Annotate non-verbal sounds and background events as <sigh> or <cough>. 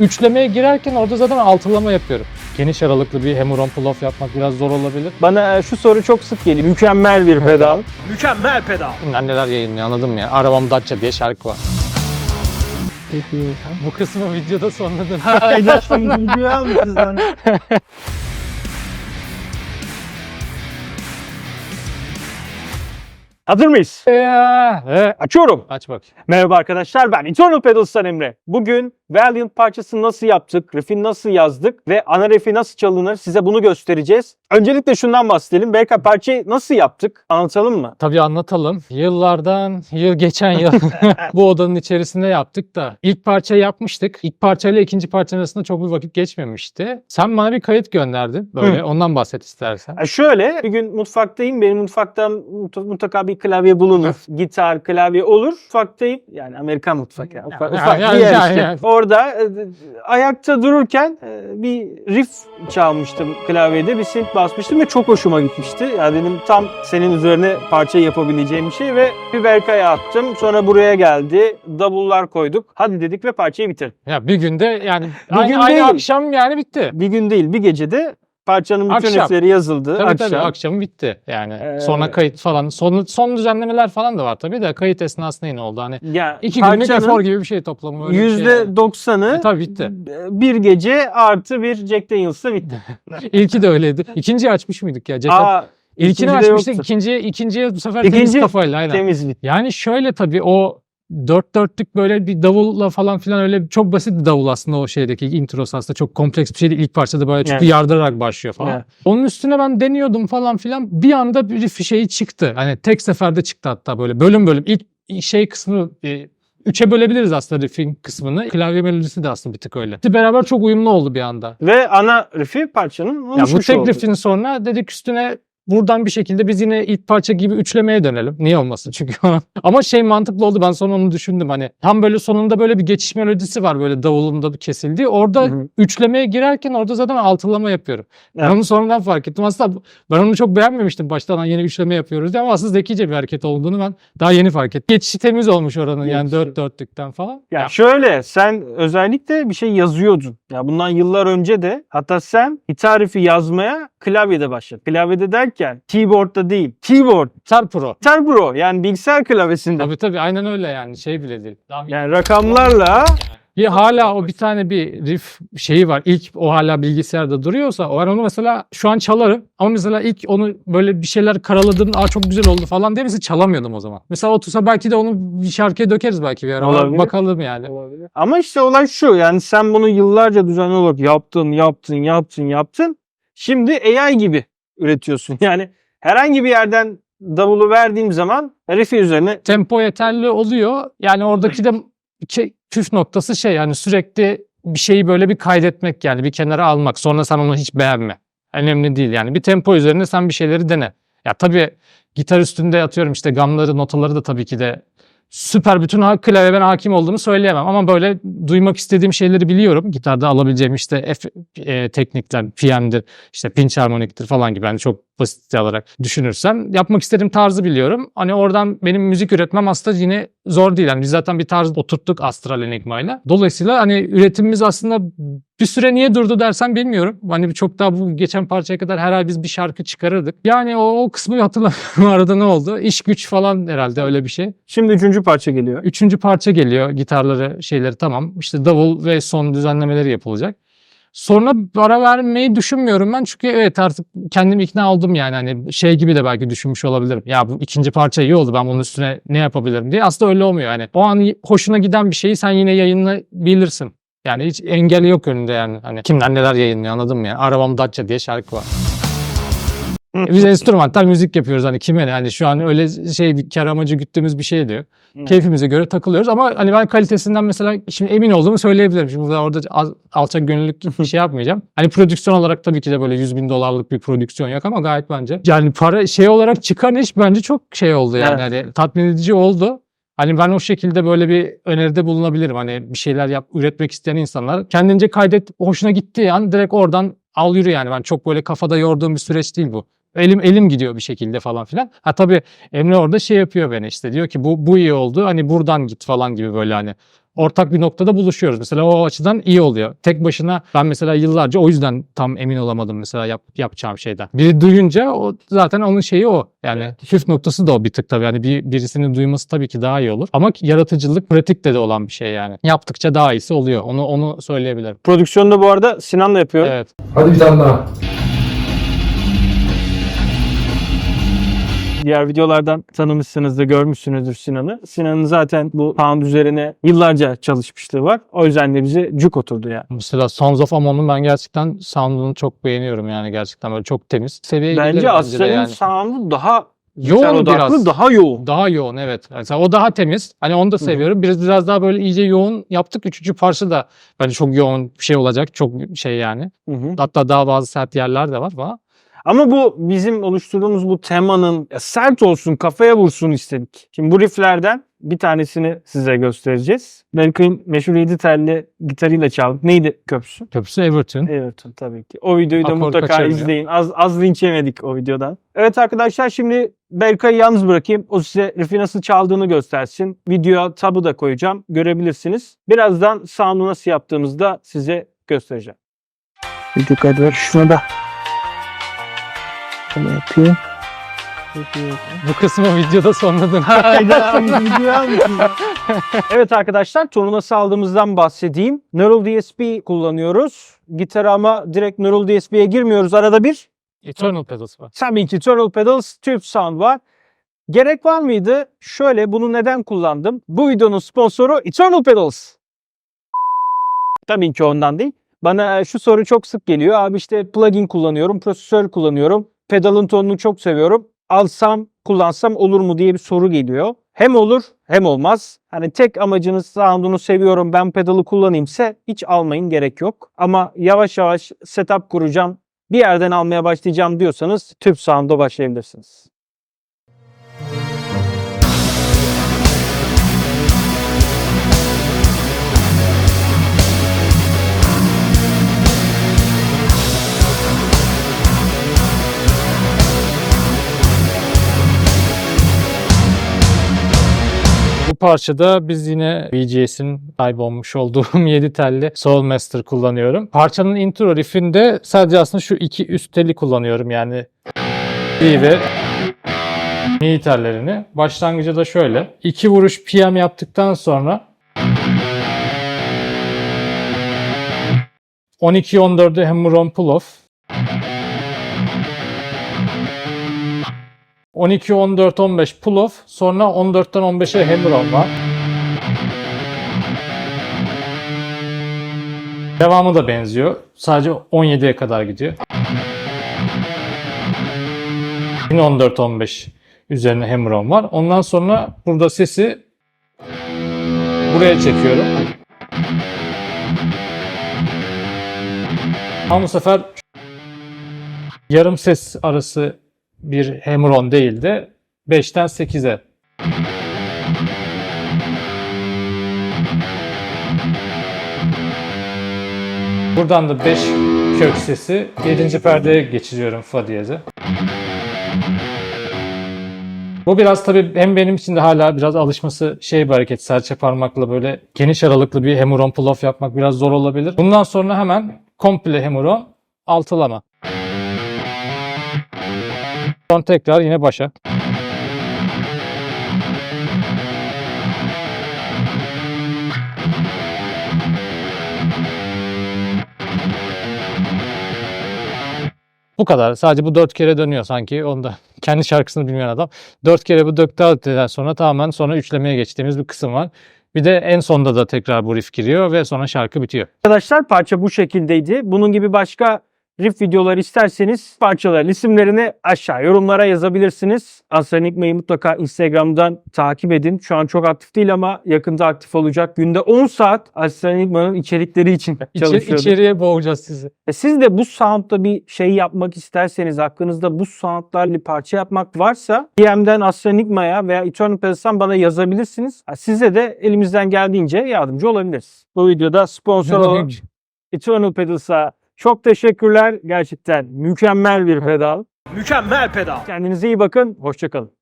Üçlemeye girerken orada zaten altılama yapıyorum. Geniş aralıklı bir hammer-on pull-off yapmak biraz zor olabilir. Bana e, şu soru çok sık geliyor. Mükemmel bir pedal. Mükemmel pedal. Anneler yayınlıyor anladın mı ya? Arabam Dacia diye şarkı var. Bu kısmı videoda sonladım. Aynen videoyu almışız lan. <laughs> Hazır mıyız? Ya, e, Açıyorum. Aç bak. Merhaba arkadaşlar ben Eternal Pedals'tan Emre. Bugün Valiant parçasını nasıl yaptık, riff'i nasıl yazdık ve ana riff'i nasıl çalınır size bunu göstereceğiz. Öncelikle şundan bahsedelim. Berkay parçayı nasıl yaptık? Anlatalım mı? Tabii anlatalım. Yıllardan, yıl geçen yıl <laughs> <laughs> bu odanın içerisinde yaptık da ilk parça yapmıştık. İlk parçayla ikinci parçanın arasında çok bir vakit geçmemişti. Sen bana bir kayıt gönderdin böyle. Hı. Ondan bahset istersen. E şöyle bir gün mutfaktayım. Benim mutfaktan mut- mutlaka bir klavye bulunur. Gitar, klavye olur. Mutfaktayım. Yani Amerikan mutfak. Yani. Ufak, Ya, ufak ya, bir yer ya, işte. ya. Orada e, ayakta dururken e, bir riff çalmıştım klavyede. Bir synth basmıştım ve çok hoşuma gitmişti. Ya dedim tam senin üzerine parça yapabileceğim bir şey ve bir Berkay'a attım. Sonra buraya geldi. Davullar koyduk. Hadi dedik ve parçayı bitirdik. Ya bir günde yani Bir aynı, gün aynı değil. akşam yani bitti. Bir gün değil bir gecede parçanın bütün Akşam. riffleri yazıldı. Tabii akşam. tabii akşamı bitti yani. Ee, Sonra kayıt falan. Son, son düzenlemeler falan da var tabii de kayıt esnasında yine oldu. Hani Ya, iki günlük efor gibi bir şey toplamı. öyle bir şey E, tabii bitti. bir gece artı bir Jack Daniels'la bitti. <laughs> İlki de öyleydi. İkinciyi açmış mıydık ya? Ceket. Aa, İlkini açmıştık. yoktu. ikinciye, ikinciye bu sefer temiz İkinci kafayla aynen. temiz bitti. Yani şöyle tabii o dört dörtlük böyle bir davulla falan filan öyle çok basit bir davul aslında o şeydeki introsu aslında çok kompleks bir şey değil. İlk parçada böyle çünkü Evet. yardırarak başlıyor falan. Evet. Onun üstüne ben deniyordum falan filan bir anda bir şeyi çıktı. Hani tek seferde çıktı hatta böyle bölüm bölüm. İlk şey kısmı e, üçe bölebiliriz aslında riffin kısmını. Klavye melodisi de aslında bir tık öyle. Beraber çok uyumlu oldu bir anda. Ve ana riffi parçanın Ya bu oluşmuş tek oldu. riffin sonra dedik üstüne buradan bir şekilde biz yine ilk parça gibi üçlemeye dönelim. Niye olmasın çünkü. <laughs> Ama şey mantıklı oldu ben sonra onu düşündüm hani tam böyle sonunda böyle bir geçiş melodisi var böyle davulunda bir kesildiği. Orada Hı hı. üçlemeye girerken orada zaten altılama yapıyorum. Ben Evet. onu sonradan fark ettim. Aslında ben onu çok beğenmemiştim baştan yeni üçleme yapıyoruz diye ama aslında zekice bir hareket olduğunu ben daha yeni fark ettim. Geçişi temiz olmuş oranın yani Geçişi. dört dörtlükten falan. Ya Ya, şöyle sen özellikle bir şey yazıyordun. Ya bundan yıllar önce de hatta sen gitar riffi yazmaya klavyede başladın. Klavyede derken keyboardda değil. Keyboard, Gitar Pro. Pro yani bilgisayar klavyesinde. Tabii tabii aynen öyle yani şey bile değil. Daha Yani rakamlarla Bir hala o bir tane bir riff şeyi var. İlk o hala bilgisayarda duruyorsa o ben onu mesela şu an çalarım ama mesela ilk onu böyle bir şeyler karaladım. Aa çok güzel oldu falan diye mesela çalamıyordum o zaman. Mesela otursa belki de onu bir şarkıya dökeriz belki bir ara. Olabilir. Bakalım yani. Ama işte olay şu yani sen bunu yıllarca düzenli olarak yaptın, yaptın, yaptın, yaptın. Şimdi AI gibi üretiyorsun. <laughs> Yani herhangi bir yerden davulu verdiğim zaman riffi üzerine Tempo yeterli oluyor. Yani oradaki de ke- püf noktası şey yani sürekli bir şeyi böyle bir kaydetmek yani bir kenara almak. Sonra sen onu hiç beğenme. Önemli değil yani. Bir tempo üzerine sen bir şeyleri dene. Ya tabii gitar üstünde atıyorum işte gamları, notaları da tabii ki de süper bütün ha- klavye ben hakim olduğumu söyleyemem ama böyle duymak istediğim şeyleri biliyorum. Gitarda alabileceğim işte F e, teknikler, PM'dir, işte pinch harmoniktir falan gibi hani çok basit alarak düşünürsem yapmak istediğim tarzı biliyorum. Hani oradan benim müzik üretmem aslında yine zor değil. Yani biz zaten bir tarz oturttuk Astral Enigma'yla. Dolayısıyla hani üretimimiz aslında bir süre niye durdu dersen bilmiyorum. Hani çok daha bu geçen parçaya kadar her ay biz bir şarkı çıkarırdık. Yani o, o kısmı <laughs> hatırlamıyorum arada ne oldu. İş güç falan herhalde öyle bir şey. şimdi üçüncü parça geliyor. Üçüncü parça geliyor. Gitarları şeyleri tamam. İşte davul ve son düzenlemeleri yapılacak. Sonra ara vermeyi düşünmüyorum ben çünkü evet artık kendim ikna oldum yani hani şey gibi de belki düşünmüş olabilirim. Ya bu ikinci parça iyi oldu ben bunun üstüne ne yapabilirim diye. Aslında öyle olmuyor yani. O an hoşuna giden bir şeyi sen yine yayınlayabilirsin. Yani hiç engeli yok önünde yani. Hani kimler neler yayınlıyor anladın mı yani. Arabam Dacia diye şarkı var. Biz enstrümantal müzik yapıyoruz hani kime ne hani şu an öyle şey bir kar amacı güttüğümüz bir şey diyor. Evet. Keyfimize göre takılıyoruz ama hani ben kalitesinden mesela şimdi emin olduğumu söyleyebilirim. Şimdi burada orada az- alçak gönüllülük <laughs> bir şey yapmayacağım. Hani prodüksiyon olarak tabii ki de böyle 100 bin dolarlık bir prodüksiyon yok ama gayet bence. Yani para şey olarak çıkan iş bence çok şey oldu yani. Hani tatmin edici oldu. Hani ben o şekilde böyle bir öneride bulunabilirim. Hani bir şeyler yap, üretmek isteyen insanlar kendince kaydet hoşuna gittiği an direkt oradan al yürü yani. Ben çok böyle kafada yorduğum bir süreç değil bu. Elim elim gidiyor bir şekilde falan filan. Ha tabii Emre orada şey yapıyor beni işte diyor ki bu bu iyi oldu hani buradan git falan gibi böyle hani ortak bir noktada buluşuyoruz. Mesela o açıdan iyi oluyor. Tek başına ben mesela yıllarca o yüzden tam emin olamadım mesela yap, yapacağım şeyden. Biri duyunca o zaten onun şeyi o. Yani püf noktası da o bir tık tabii. Yani bir, birisinin duyması tabii ki daha iyi olur. Ama yaratıcılık pratikte de olan bir şey yani. Yaptıkça daha iyisi oluyor. Onu onu söyleyebilirim. Prodüksiyonda bu arada Sinan'la yapıyor. Evet. Hadi bir tane daha. Diğer videolardan tanımışsınızdır, görmüşsünüzdür Sinan'ı. Sinan'ın zaten bu sound üzerine yıllarca çalışmışlığı var. O yüzden de bize cuk oturdu yani. Mesela Sons of Ammon'un ben gerçekten sound'unu çok beğeniyorum yani gerçekten böyle çok temiz. Seviyeye Bence Astral'in yani. sound'u daha Yoğun odaklı, biraz. daha yoğun. Daha yoğun evet. Mesela o daha temiz. Hani onu da seviyorum. Biraz biraz daha böyle iyice yoğun yaptık. Üçüncü parça da bence çok yoğun bir şey olacak. Çok şey yani. Hı hı. Hatta daha bazı sert yerler de var falan. Ama bu bizim oluşturduğumuz bu temanın sert olsun, kafaya vursun istedik. Şimdi bu rifflerden bir tanesini size göstereceğiz. Berkay'ın meşhur 7 telli gitarıyla çaldık. Neydi köprüsü? Köprüsü Everton. Everton tabii ki. O videoyu da Akor mutlaka kaçırmıyor. izleyin. Az, az linç yemedik o videodan. Evet arkadaşlar şimdi Berkay'ı yalnız bırakayım. O size riff'i nasıl çaldığını göstersin. Videoya tabu da koyacağım. Görebilirsiniz. Birazdan sound'u nasıl yaptığımızda size göstereceğim. Video kaydı ver şuna da. Şunu yapayım. Bu kısmı videoda sonladın. <laughs> <laughs> evet arkadaşlar tonu nasıl aldığımızdan bahsedeyim. Neural DSP kullanıyoruz. Gitara ama direkt Neural DSP'ye girmiyoruz arada bir. Eternal Pedals var. Tabii ki Turtle Pedals Tube Sound var. Gerek var mıydı? Şöyle bunu neden kullandım? Bu videonun sponsoru Eternal Pedals. Tabii ki ondan değil. Bana e, şu soru çok sık geliyor. Abi işte plugin kullanıyorum, prosesör kullanıyorum. Pedalın tonunu çok seviyorum. Alsam, kullansam olur mu diye bir soru geliyor. Hem olur hem olmaz. Hani tek amacınız sound'unu seviyorum ben pedalı kullanayımsa hiç almayın gerek yok. Ama yavaş yavaş setup kuracağım bir yerden almaya başlayacağım diyorsanız Tube Sound'a başlayabilirsiniz. Parçada biz yine VGS'in sahip olmuş olduğum <laughs> 7 telli Soulmaster kullanıyorum. Parçanın intro riffinde sadece aslında şu iki üst teli kullanıyorum yani B ve mi tellerini. Başlangıcı da şöyle. iki vuruş PM yaptıktan sonra 12-14'e hammer on 12 14 15 pull off sonra 14'ten 15'e hammer on var. Devamı da benziyor. Sadece 17'ye kadar gidiyor. Yine 14 15 üzerine hammer on var. Ondan sonra burada sesi buraya çekiyorum. Ama bu sefer yarım ses arası bir hammer on değil de 5'ten 8'e. Buradan da 5 kök sesi 7. perdeye geçiriyorum fa diyeze. Bu biraz tabii hem benim için de hala biraz alışması şey bir hareket. Serçe parmakla böyle geniş aralıklı bir hammer on pull off yapmak biraz zor olabilir. Bundan sonra hemen komple hammer on altılama. Son tekrar yine başa. Bu kadar. Sadece bu dört kere dönüyor sanki. Onda <laughs> kendi şarkısını bilmeyen adam. Dört kere bu döktü altıdan sonra tamamen sonra üçlemeye geçtiğimiz bir kısım var. Bir de en sonda da tekrar bu riff giriyor ve sonra şarkı bitiyor. Arkadaşlar parça bu şekildeydi. Bunun gibi başka riff videoları isterseniz parçaların isimlerini aşağı yorumlara yazabilirsiniz. Aslan Enigma'yı mutlaka Instagram'dan takip edin. Şu an çok aktif değil ama yakında aktif olacak. Günde 10 saat Aslan Enigma'nın içerikleri için <laughs> İçe, çalışıyorum. içeriye boğacağız sizi. E Siz de bu soundda bir şey yapmak isterseniz, aklınızda bu soundlarla bir parça yapmak varsa DM'den Aslan Enigma'ya veya Eternal Pedals'tan bana yazabilirsiniz. Size de elimizden geldiğince yardımcı olabiliriz. Bu videoda sponsor olan Eternal Pedals'a çok teşekkürler. Gerçekten mükemmel bir pedal. Mükemmel pedal. Kendinize iyi bakın. Hoşçakalın.